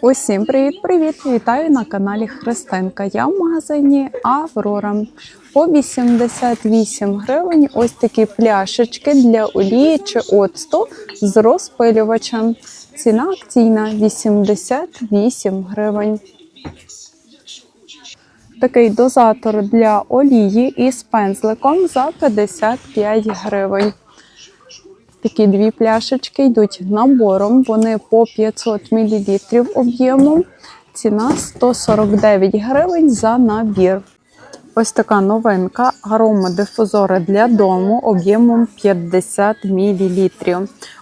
Усім привіт-привіт! Вітаю на каналі Христинка. Я в магазині Аврора. По 88 гривень ось такі пляшечки для олії чи оцту з розпилювачем. Ціна акційна 88 гривень. Такий дозатор для олії із пензликом за 55 гривень. Такі дві пляшечки йдуть набором. Вони по 500 мл об'ємом. Ціна 149 гривень за набір. Ось така новинка аромадифузори для дому об'ємом 50 мл.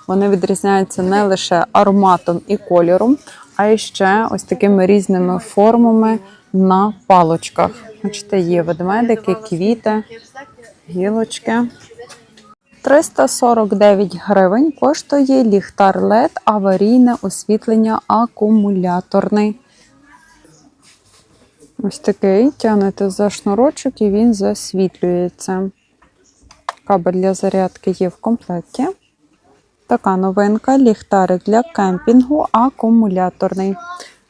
Вони відрізняються не лише ароматом і кольором, а ще ось такими різними формами на палочках. Бачите, є ведмедики, квіти, гілочки. 349 гривень коштує ліхтар LED аварійне освітлення акумуляторний. Ось такий. Тягнете за шнурочок і він засвітлюється. Кабель для зарядки є в комплекті. Така новинка ліхтарик для кемпінгу акумуляторний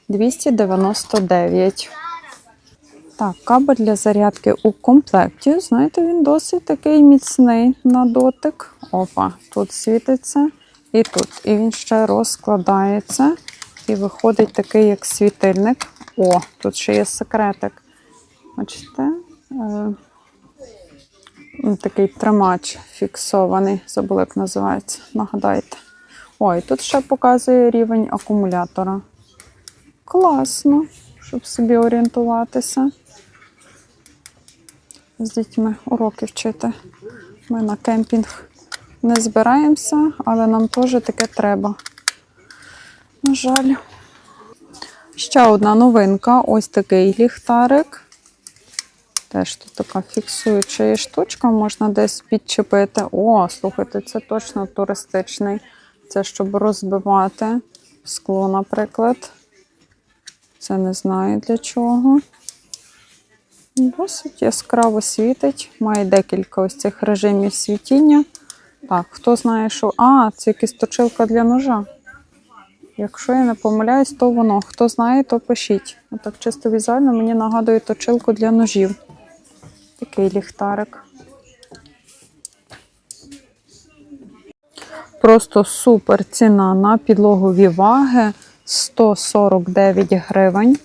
299. Так, кабель для зарядки у комплекті. Знаєте, він досить такий міцний на дотик. Опа, тут світиться і тут. І він ще розкладається. І виходить такий, як світильник. О, тут ще є секретик. Бачите? Е, такий тримач фіксований. Забула, як називається. Нагадайте. Ой, тут ще показує рівень акумулятора. Класно, щоб собі орієнтуватися з дітьми уроки вчити. Ми на кемпінг не збираємося, але нам теж таке треба. На жаль. Ще одна новинка ось такий ліхтарик. Теж тут така фіксуюча штучка, можна десь підчепити. О, слухайте, це точно туристичний. Це щоб розбивати скло, наприклад. Це не знаю для чого. Досить яскраво світить. Має декілька ось цих режимів світіння. Так, хто знає, що. А, це якась точилка для ножа. Якщо я не помиляюсь, то воно. Хто знає, то пишіть. Отак чисто візуально мені нагадує точилку для ножів. Такий ліхтарик. Просто супер ціна на підлогові ваги 149 гривень.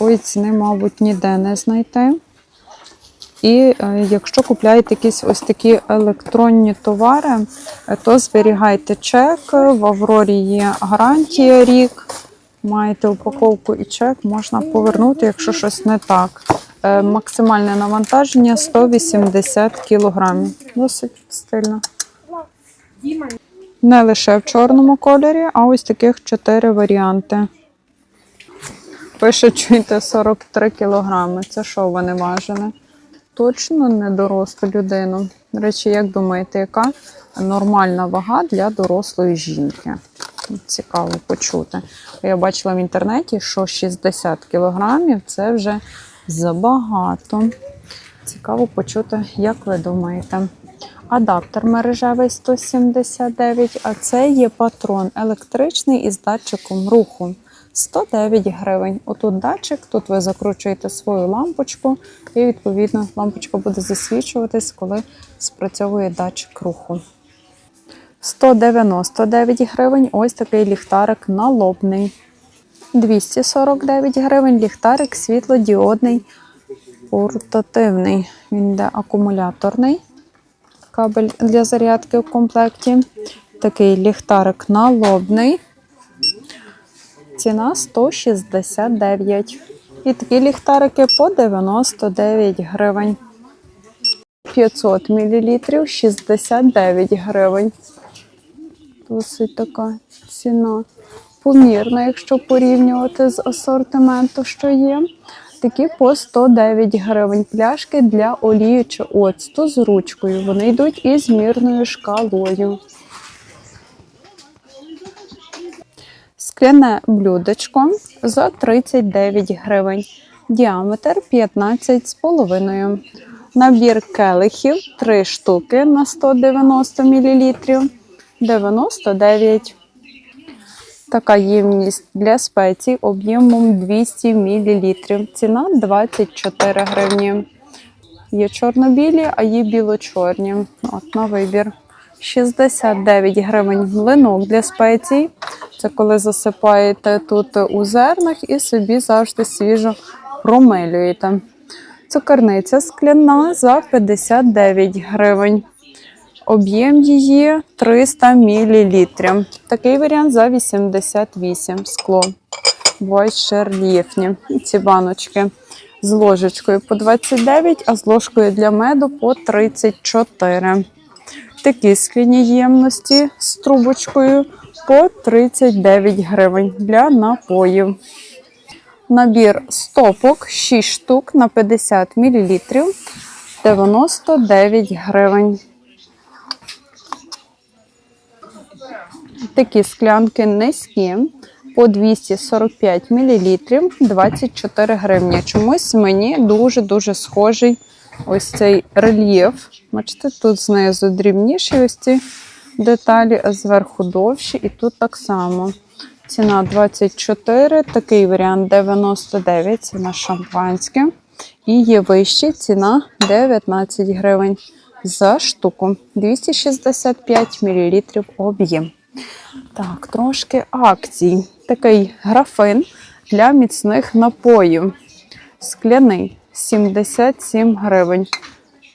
Такої ціни, мабуть, ніде не знайти. І е, якщо купляєте якісь ось такі електронні товари, е, то зберігайте чек. В Аврорі є гарантія рік. Маєте упаковку і чек, можна повернути, якщо щось не так. Е, максимальне навантаження 180 кг. Досить стильно. Не лише в чорному кольорі, а ось таких 4 варіанти. Пише, чуєте, 43 кілограми. Це що вони важили? Точно не дорослу людину. До речі, як думаєте, яка нормальна вага для дорослої жінки? Цікаво почути. Я бачила в інтернеті, що 60 кілограмів це вже забагато. Цікаво почути, як ви думаєте. Адаптер мережевий 179, а це є патрон електричний із датчиком руху. 109 гривень. Отут датчик, тут ви закручуєте свою лампочку, і, відповідно, лампочка буде засвічуватись, коли спрацьовує датчик руху. 199 гривень ось такий ліхтарик налобний. 249 гривень ліхтарик світлодіодний, портативний. Він йде акумуляторний. Кабель для зарядки в комплекті. Такий ліхтарик налобний. Ціна 169. І такі ліхтарики по 99 гривень. 500 мл 69 гривень. Досить така ціна помірна, якщо порівнювати з асортименту, що є. Такі по 109 гривень пляшки для олії чи оцту з ручкою. Вони йдуть із мірною шкалою. Скляне блюдечко за 39 гривень. Діаметр 15,5. Набір келихів 3 штуки на 190 мл 99. Така ємність для спецій об'ємом 200 мл. Ціна 24 гривні. Є чорно-білі, а є біло-чорні. От на вибір. 69 гривень млинок для спецій. Це коли засипаєте тут у зернах і собі завжди свіжо промилюєте. Цукерниця скляна за 59 гривень. Об'єм її 300 мл. Такий варіант за 88 скло. Бувають ще рельєфні ці баночки з ложечкою по 29, а з ложкою для меду по 34. Такі скляні ємності з трубочкою по 39 гривень для напоїв. Набір стопок 6 штук на 50 мл 99 гривень. Такі склянки низькі по 245 мл 24 гривні. Чомусь мені дуже-дуже схожий ось цей рельєф. Бачите, тут знизу дрібніші ось ці деталі, а зверху довші, і тут так само. Ціна 24, такий варіант 99, ціна шампанське. І є вища ціна 19 гривень за штуку. 265 мл об'єм. Так, трошки акцій. Такий графин для міцних напоїв. Скляний 77 гривень.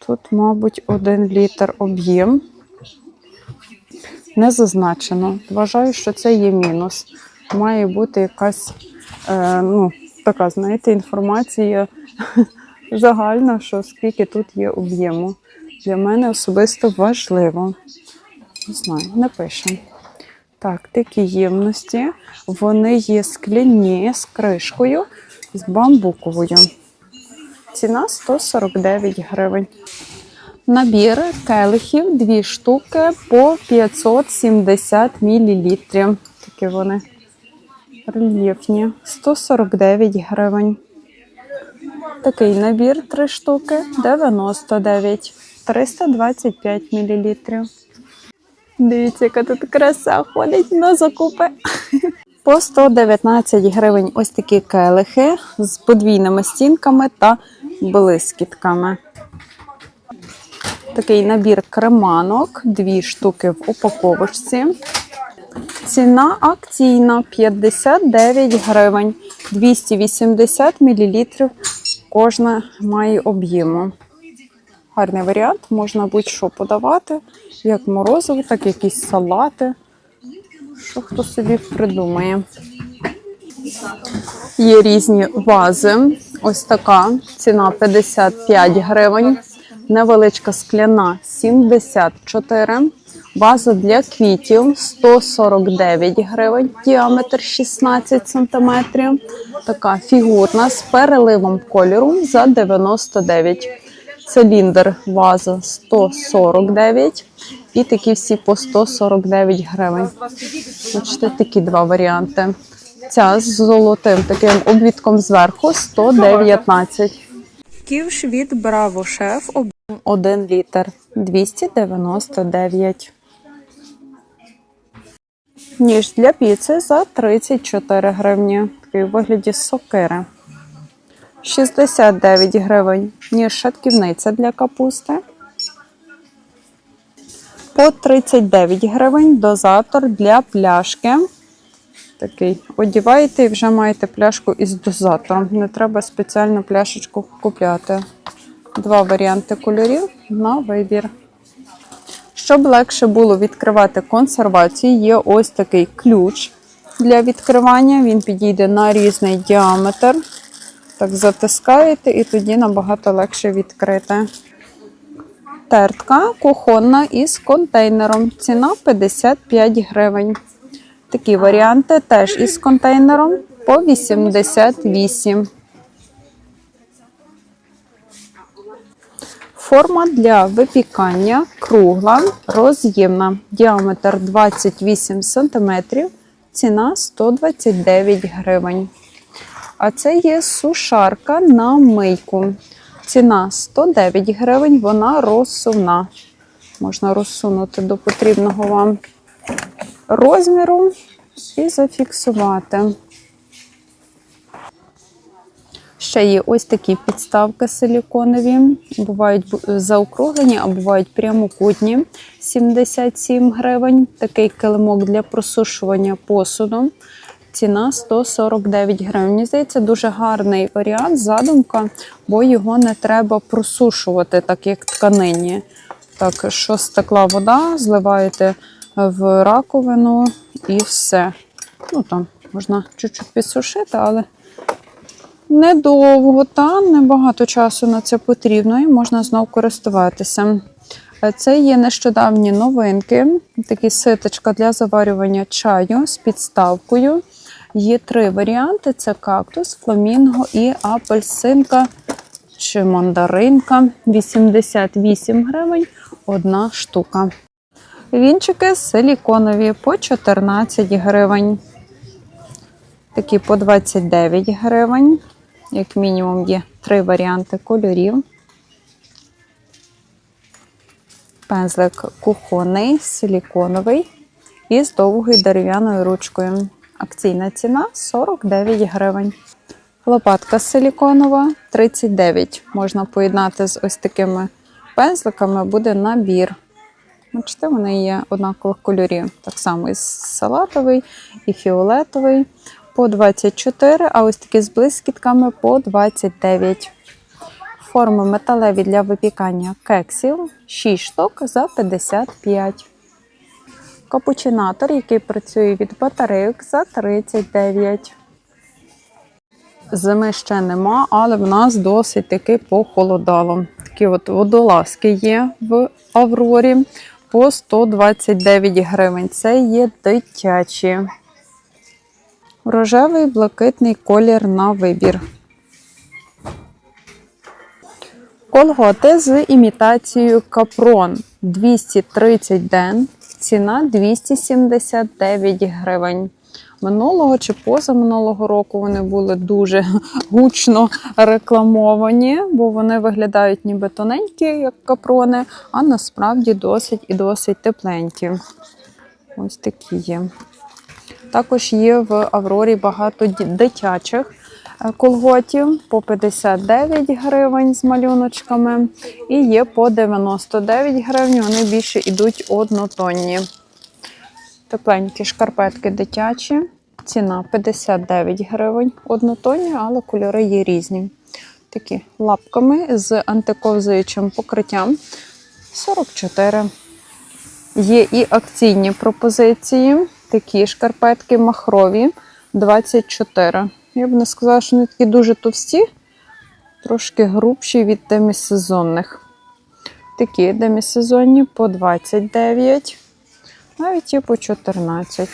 Тут, мабуть, 1 літр об'єм. Не зазначено. Вважаю, що це є мінус. Має бути якась, е, ну, така, знаєте, інформація загальна, що скільки тут є об'єму. Для мене особисто важливо. Не знаю, не. Так, такі ємності. Вони є скляні з кришкою, з бамбуковою. Ціна 149 гривень. Набір келихів, дві штуки по 570 мл. Такі вони рельєфні. 149 гривень. Такий набір три штуки 99, 325 мл. Дивіться, яка тут краса ходить на закупи. По 119 гривень ось такі келихи з подвійними стінками та блискітками. Такий набір креманок, дві штуки в упаковочці. Ціна акційна 59 гривень, 280 мл. Кожна має об'єму. Гарний варіант, можна будь-що подавати, як морозиво, так і якісь салати. Що хто собі придумає. Є різні вази. Ось така ціна 55 гривень. Невеличка скляна 74. Ваза для квітів 149 гривень, діаметр 16 см. Така фігурна з переливом кольору за 99 Циліндр ваза 149 і такі всі по 149 гривень. Бачите, такі два варіанти. Ця з золотим таким обвідком зверху 119. Ківш від Браво Шеф об'єм 1 літр 299. Ніж для піци за 34 гривні. Такий у вигляді сокири. 69 гривень. Ніж шатківниця для капусти. По 39 гривень дозатор для пляшки. Такий. Одіваєте і вже маєте пляшку із дозатором. Не треба спеціальну пляшечку купляти. Два варіанти кольорів на вибір. Щоб легше було відкривати консервацію, є ось такий ключ для відкривання. Він підійде на різний діаметр. Так, затискаєте і тоді набагато легше відкрити. Тертка кухонна із контейнером. Ціна 55 гривень. Такі варіанти теж із контейнером по 88. Форма для випікання кругла, роз'ємна. Діаметр 28 см. Ціна 129 гривень. А це є сушарка на мийку. Ціна 109 гривень, вона розсувна. Можна розсунути до потрібного вам розміру. і зафіксувати. Ще є ось такі підставки силіконові. Бувають заокруглені, а бувають прямокутні. 77 гривень. Такий килимок для просушування посуду. Ціна 149 гривень. Мені здається, дуже гарний варіант, задумка, бо його не треба просушувати, так як тканині. Так, що стекла вода, зливаєте в раковину і все. Ну там можна чуть-чуть підсушити, але недовго, та небагато часу на це потрібно, і можна знов користуватися. Е, Це є нещодавні новинки, такі ситочка для заварювання чаю з підставкою. Є три варіанти: це кактус, фламінго і апельсинка чи мандаринка. 88 гривень одна штука. Вінчики силіконові по 14 гривень. Такі по 29 гривень. Як мінімум є три варіанти кольорів. Пензлик кухонний, силіконовий і з довгою дерев'яною ручкою. Акційна ціна 49 гривень. Лопатка силіконова 39. Можна поєднати з ось такими пензликами, буде набір. Бачите, вони є однакових кольорів. Так само і салатовий, і фіолетовий по 24, а ось такі з блискітками по 29. Форми металеві для випікання кексів 6 штук за 55. Капучинатор, який працює від батарейок за 39. Зими ще нема, але в нас досить таки похолодало. Такі от водолазки є в Аврорі по 129 гривень. Це є дитячі. Рожевий блакитний колір на вибір. Колготи з імітацією капрон 230 ден. Ціна 279 гривень. Минулого чи позаминулого року вони були дуже гучно рекламовані, бо вони виглядають ніби тоненькі, як капрони, а насправді досить і досить тепленькі. Ось такі є. Також є в Аврорі багато дитячих е, колготів по 59 гривень з малюночками. І є по 99 гривень. Вони більше йдуть однотонні. Тепленькі шкарпетки дитячі. Ціна 59 гривень однотонні, але кольори є різні. Такі лапками з антиковзуючим покриттям 44. Є і акційні пропозиції. Такі шкарпетки махрові 24. Я б не сказала, що вони такі дуже товсті, трошки грубші від демісезонних. Такі демісезонні по 29, навіть є по 14.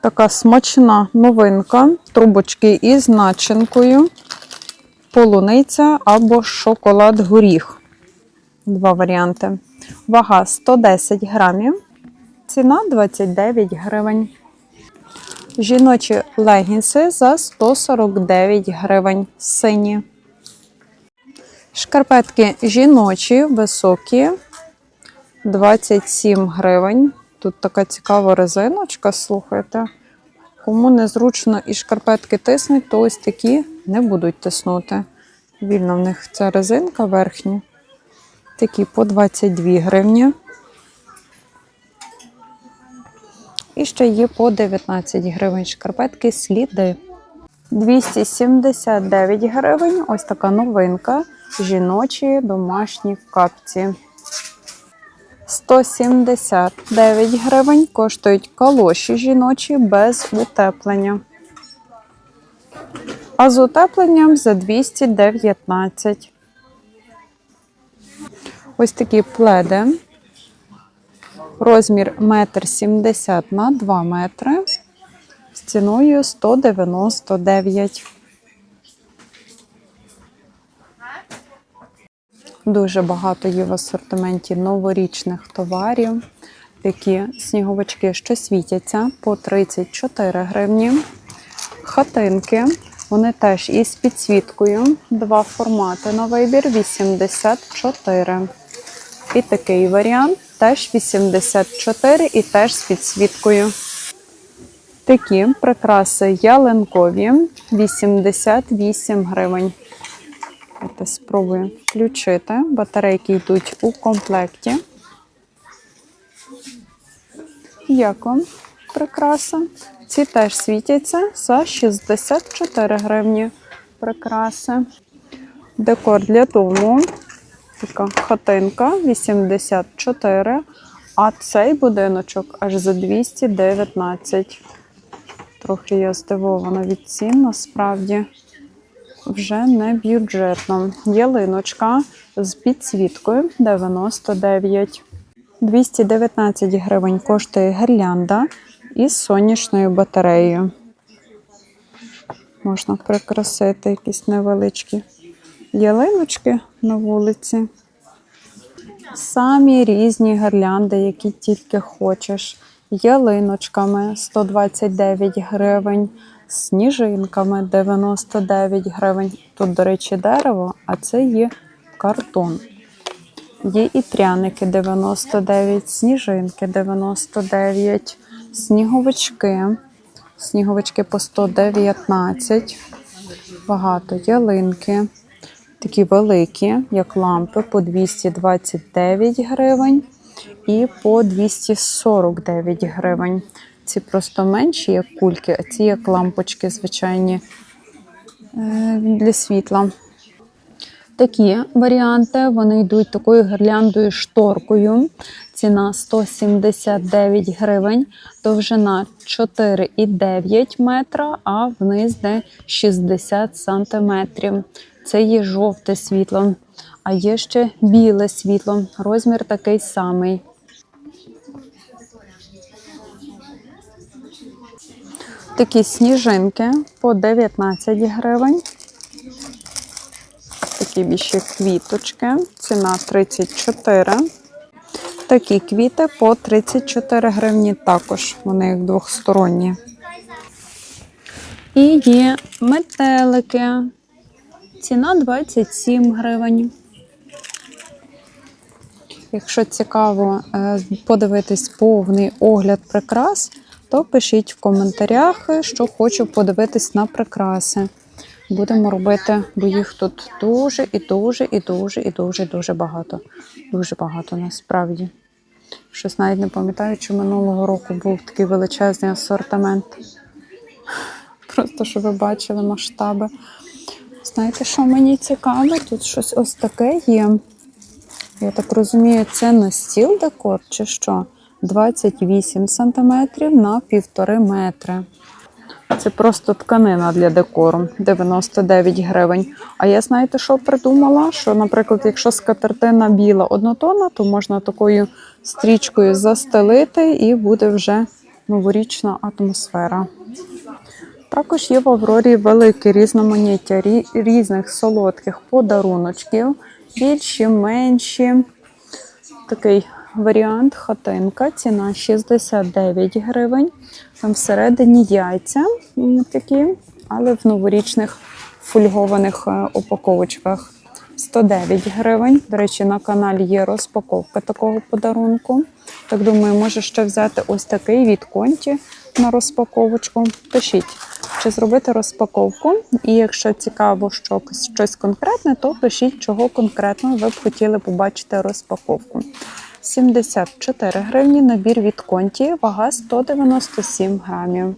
Така смачна новинка. Трубочки із начинкою, полуниця або шоколад горіх. Два варіанти. Вага 110 грамів. Ціна 29 гривень. Жіночі легінси за 149 гривень. Сині. Шкарпетки жіночі, високі. 27 гривень. Тут така цікава резиночка, слухайте. Кому незручно і шкарпетки тиснуть, то ось такі не будуть тиснути. Вільно в них ця резинка верхня. Такі по 22 гривні. І ще є по 19 гривень шкарпетки сліди. 279 гривень. Ось така новинка. Жіночі домашні капці. 179 гривень коштують калоші жіночі без утеплення. А з утепленням за 219. Ось такі пледи. Розмір 1,70 м на 2 метри з ціною 199. Дуже багато є в асортименті новорічних товарів. Такі сніговички, що світяться по 34 гривні. Хатинки, вони теж із підсвіткою. Два формати на вибір 84. І такий варіант теж 84 і теж з підсвіткою. Такі прикраси ялинкові 88 гривень. Давайте спробуємо включити. Батарейки йдуть у комплекті. Як вам прикраса? Ці теж світяться за 64 гривні прикраси. Декор для дому. Така хатинка 84, а цей будиночок аж за 219. Трохи я здивована від цін, насправді вже не бюджетно. Ялиночка з підсвіткою 99. 219 гривень коштує гірлянда із сонячною батареєю. Можна прикрасити якісь невеличкі ялиночки на вулиці. Самі різні гірлянди, які тільки хочеш. Ялиночками 129 гривень, сніжинками 99 гривень. Тут, до речі, дерево, а це є картон. Є і пряники 99, сніжинки 99, сніговички. Сніговички по 119. Багато ялинки. Такі великі, як лампи, по 229 гривень і по 249 гривень. Ці просто менші, як кульки, а ці як лампочки звичайні е, для світла. Такі варіанти вони йдуть такою гірляндою шторкою. Ціна 179 гривень, довжина 4,9 метра, а вниз де 60 сантиметрів. Це є жовте світло, а є ще біле світло. Розмір такий самий. Такі сніжинки по 19 гривень. Такі більші квіточки. Ціна 34. Такі квіти по 34 гривні також. Вони як двохсторонні. І є метелики. Ціна 27 гривень. Якщо цікаво е, подивитись повний огляд прикрас, то пишіть в коментарях, що хочу подивитись на прикраси. Будемо робити, бо їх тут дуже і дуже, і дуже, і дуже, дуже багато. Дуже багато насправді. Щось навіть не пам'ятаю, чи минулого року був такий величезний асортимент. Просто щоб ви бачили масштаби. Знаєте, що мені цікаво? Тут щось ось таке є. Я так розумію, це на стіл декор чи що? 28 см на 1,5 метри. Це просто тканина для декору 99 гривень. А я знаєте, що придумала? Що, наприклад, якщо скатертина біла однотонна, то можна такою стрічкою застелити і буде вже новорічна атмосфера. Також є в Аврорі велике різноманіття різних солодких подаруночків, більші, менші. Такий варіант хатинка, ціна 69 гривень. Там всередині яйця такі, але в новорічних фольгованих е, упаковочках. 109 гривень. До речі, на каналі є розпаковка такого подарунку. Так думаю, може ще взяти ось такий від конті на розпаковочку. Пишіть, чи зробити розпаковку. І якщо цікаво, що щось конкретне, то пишіть, чого конкретно ви б хотіли побачити розпаковку. 74 гривні набір від конті, вага 197 грамів.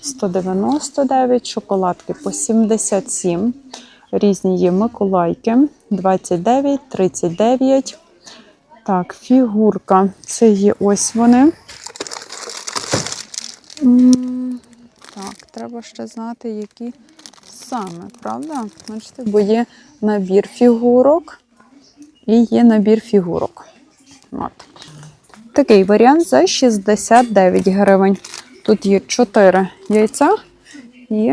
199 шоколадки по 77. Різні є Миколайки 29, 39. Так, фігурка. Це є ось вони. Так, треба ще знати, які саме, правда? Бо є набір фігурок і є набір фігурок. От. Такий варіант за 69 гривень. Тут є 4 яйця і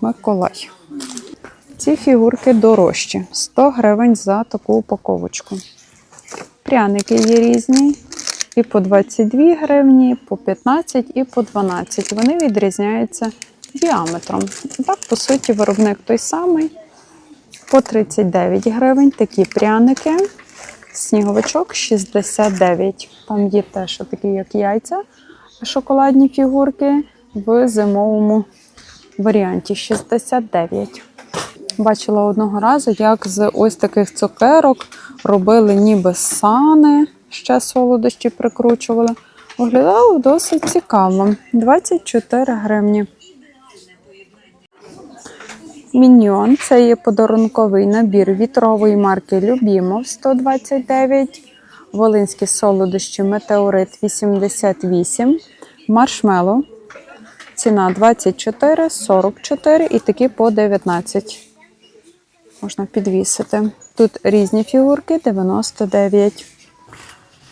Миколай. Ці фігурки дорожчі. 100 гривень за таку упаковочку. Пряники є різні. І по 22 гривні, по 15 і по 12. Вони відрізняються діаметром. Так, по суті, виробник той самий. По 39 гривень такі пряники. Сніговичок 69. Там є теж такі, як яйця, шоколадні фігурки в зимовому варіанті 69. Бачила одного разу, як з ось таких цукерок робили ніби сани, ще солодощі прикручували. Виглядало досить цікаво. 24 гривні. Міньйон це є подарунковий набір вітрової марки Любімов 129, Волинські солодощі Метеорит 88, Маршмело. Ціна 24, 44 і такі по 19. Можна підвісити. Тут різні фігурки 99.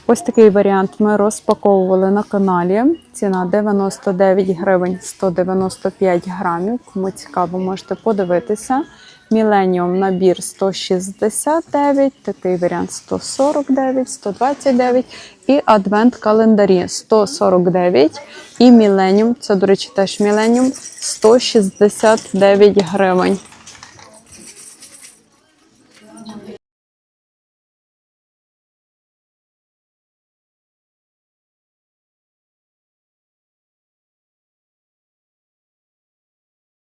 Ось такий варіант ми розпаковували на каналі. Ціна 99 гривень 195 грамів. Кому цікаво, можете подивитися. Міленіум набір 169, такий варіант 149, 129 і адвент календарі 149 і міленіум, це, до речі, теж міленіум 169 гривень.